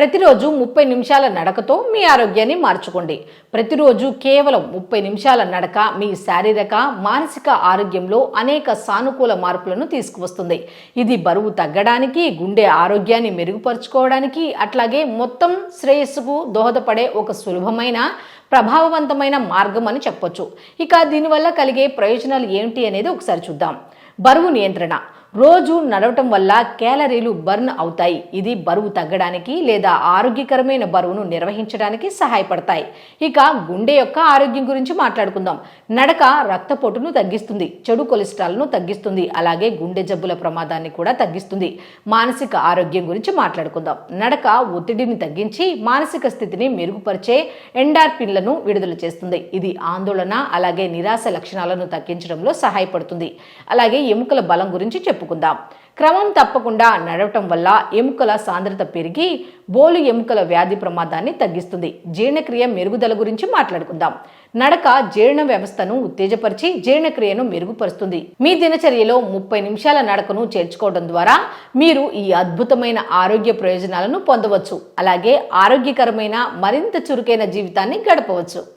ప్రతిరోజు ముప్పై నిమిషాల నడకతో మీ ఆరోగ్యాన్ని మార్చుకోండి. ప్రతిరోజు కేవలం ముప్పై నిమిషాల నడక మీ శారీరక మానసిక ఆరోగ్యంలో అనేక సానుకూల మార్పులను తీసుకువస్తుంది. ఇది బరువు తగ్గడానికి గుండె ఆరోగ్యాన్ని మెరుగుపరుచుకోవడానికి అట్లాగే మొత్తం శ్రేయస్సుకు దోహదపడే ఒక సులభమైన ప్రభావవంతమైన మార్గం అని చెప్పొచ్చు. ఇక దీనివల్ల కలిగే ప్రయోజనాలు ఏమిటి అనేది ఒకసారి చూద్దాం. బరువు నియంత్రణ. రోజు నడవటం వల్ల క్యాలరీలు బర్న్ అవుతాయి. ఇది బరువు తగ్గడానికి లేదా ఆరోగ్యకరమైన బరువును నిర్వహించడానికి సహాయపడతాయి. ఇక గుండె యొక్క ఆరోగ్యం గురించి మాట్లాడుకుందాం. నడక రక్తపోటును తగ్గిస్తుంది చెడు కొలెస్ట్రాల్ను తగ్గిస్తుంది అలాగే గుండె జబ్బుల ప్రమాదాన్ని కూడా తగ్గిస్తుంది. మానసిక ఆరోగ్యం గురించి మాట్లాడుకుందాం. నడక ఒత్తిడిని తగ్గించి మానసిక స్థితిని మెరుగుపరిచే ఎండార్పిన్లను విడుదల చేస్తుంది. ఇది ఆందోళన అలాగే నిరాశ లక్షణాలను తగ్గించడంలో సహాయపడుతుంది. అలాగే ఎముకల బలం గురించి చెప్పుకుందాం. క్రమం తప్పకుండా నడవటం వల్ల ఎముకల సాంద్రత పెరిగి బోలు ఎముకల వ్యాధి ప్రమాదాన్ని తగ్గిస్తుంది. జీర్ణక్రియ మెరుగుదల గురించి మాట్లాడుకుందాం. నడక జీర్ణ వ్యవస్థను ఉత్తేజపరిచి జీర్ణక్రియను మెరుగుపరుస్తుంది. మీ దినచర్యలో ముప్పై నిమిషాల నడకను చేర్చుకోవడం ద్వారా మీరు ఈ అద్భుతమైన ఆరోగ్య ప్రయోజనాలను పొందవచ్చు. అలాగే ఆరోగ్యకరమైన మరింత చురుకైన జీవితాన్ని గడపవచ్చు.